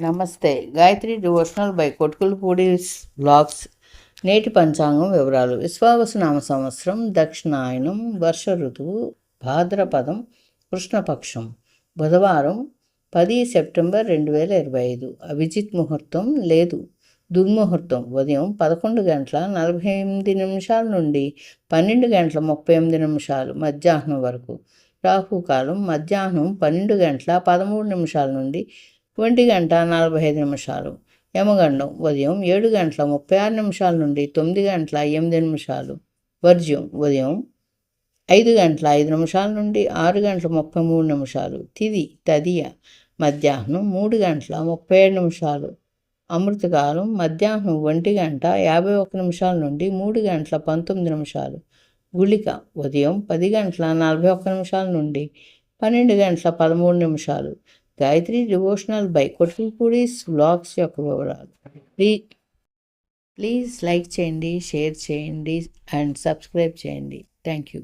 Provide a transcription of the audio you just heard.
నమస్తే. Gayatri devotional by Kottukulapudi blogs నేటి పంచాంగం వివరాలు. విశ్వావసనామ సంవత్సరం దక్షిణాయనం వర్ష ఋతువు భాద్రపదం కృష్ణపక్షం బుధవారం పది సెప్టెంబర్ రెండు వేల ఇరవై ఐదు. అభిజిత్ ముహూర్తం లేదు. దుర్ముహూర్తం ఉదయం పదకొండు గంటల నలభై ఎనిమిది నిమిషాల నుండి పన్నెండు గంటల ముప్పై ఎనిమిది నిమిషాలు మధ్యాహ్నం వరకు. రాహుకాలం మధ్యాహ్నం పన్నెండు గంటల పదమూడు నిమిషాల నుండి ఒంటి గంట నలభై ఐదు నిమిషాలు. యమగండం ఉదయం ఏడు గంటల ముప్పై ఆరు నిమిషాల నుండి తొమ్మిది గంటల ఎనిమిది నిమిషాలు. వర్జ్యం ఉదయం ఐదు గంటల ఐదు నిమిషాల నుండి ఆరు గంటల ముప్పై మూడు నిమిషాలు. తిది తదియ మధ్యాహ్నం మూడు గంటల ముప్పై ఏడు నిమిషాలు. అమృతకాలం మధ్యాహ్నం ఒంటి గంట యాభై ఒక్క నిమిషాల నుండి మూడు గంటల పంతొమ్మిది నిమిషాలు. గుళిక ఉదయం పది గంటల నలభై ఒక్క నిమిషాల నుండి పన్నెండు గంటల పదమూడు నిమిషాలు. Gayatri devotional by Kottipudi's blogs యొక్క వివరాలు. ప్లీజ్ ప్లీజ్ లైక్ చేయండి షేర్ చేయండి అండ్ సబ్స్క్రైబ్ చేయండి. Thank you.